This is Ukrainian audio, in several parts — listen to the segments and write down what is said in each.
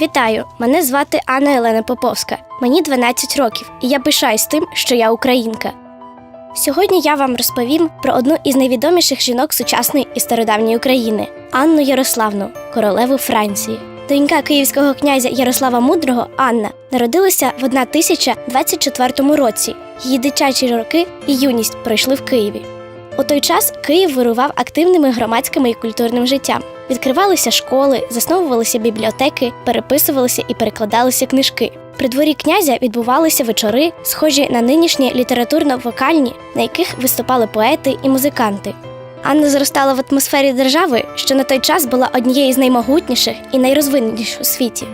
Вітаю! Мене звати Анна Елена Поповська. Мені 12 років, і я пишаюсь тим, що я українка. Сьогодні я вам розповім про одну із найвідоміших жінок сучасної і стародавньої України Анну Ярославну, королеву Франції. Донька київського князя Ярослава Мудрого Анна народилася в 1024 році. Її дитячі роки і юність пройшли в Києві. У той час Київ вирував активними громадським і культурним життям. Відкривалися школи, засновувалися бібліотеки, переписувалися і перекладалися книжки. При дворі князя відбувалися вечори, схожі на нинішні літературно-вокальні, на яких виступали поети і музиканти. Анна зростала в атмосфері держави, що на той час була однією з наймогутніших і найрозвиненіших у світі.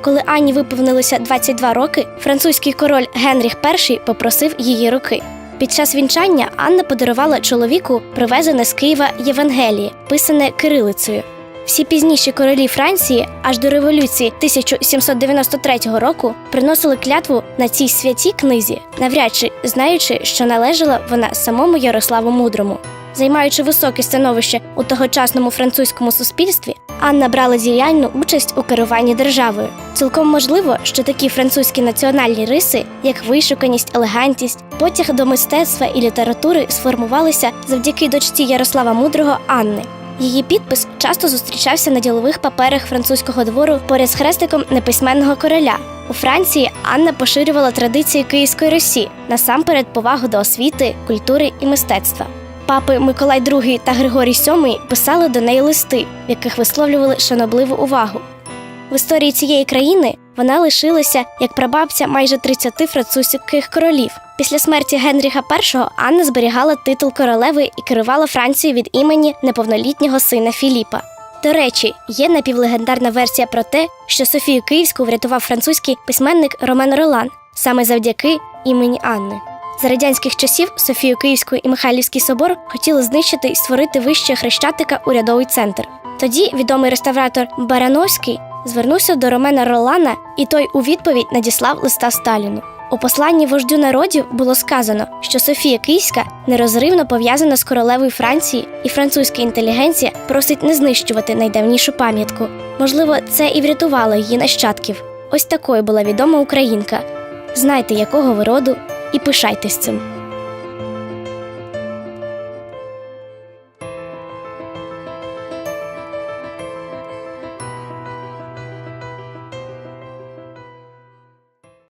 Коли Анні виповнилося 22 роки, французький король Генріх І попросив її руки. Під час вінчання Анна подарувала чоловіку привезене з Києва Євангеліє, писане кирилицею. Всі пізніші королі Франції аж до революції 1793 року приносили клятву на цій святій книзі, навряд чи знаючи, що належала вона самому Ярославу Мудрому. Займаючи високе становище у тогочасному французькому суспільстві, Анна брала діяльну участь у керуванні державою. Цілком можливо, що такі французькі національні риси, як вишуканість, елегантність, потяг до мистецтва і літератури, сформувалися завдяки дочці Ярослава Мудрого Анни. Її підпис часто зустрічався на ділових паперах французького двору поряд з хрестиком неписьменного короля. У Франції Анна поширювала традиції Київської Русі, насамперед повагу до освіти, культури і мистецтва. Папи Миколай II та Григорій VII писали до неї листи, в яких висловлювали шанобливу увагу. В історії цієї країни вона лишилася як прабабця майже 30 французьких королів. Після смерті Генріха І Анна зберігала титул королеви і керувала Францією від імені неповнолітнього сина Філіпа. До речі, є напівлегендарна версія про те, що Софію Київську врятував французький письменник Ромен Ролан саме завдяки імені Анни. За радянських часів Софію Київську і Михайлівський собор хотіли знищити і створити вище хрещатика урядовий центр. Тоді відомий реставратор Барановський звернувся до Ромена Ролана, і той у відповідь надіслав листа Сталіну. У посланні вождю народів було сказано, що Софія Київська нерозривно пов'язана з королевою Франції, і французька інтелігенція просить не знищувати найдавнішу пам'ятку. Можливо, це і врятувало її нащадків. Ось такою була відома українка. Знайте, якого ви роду, і пишайтесь цим.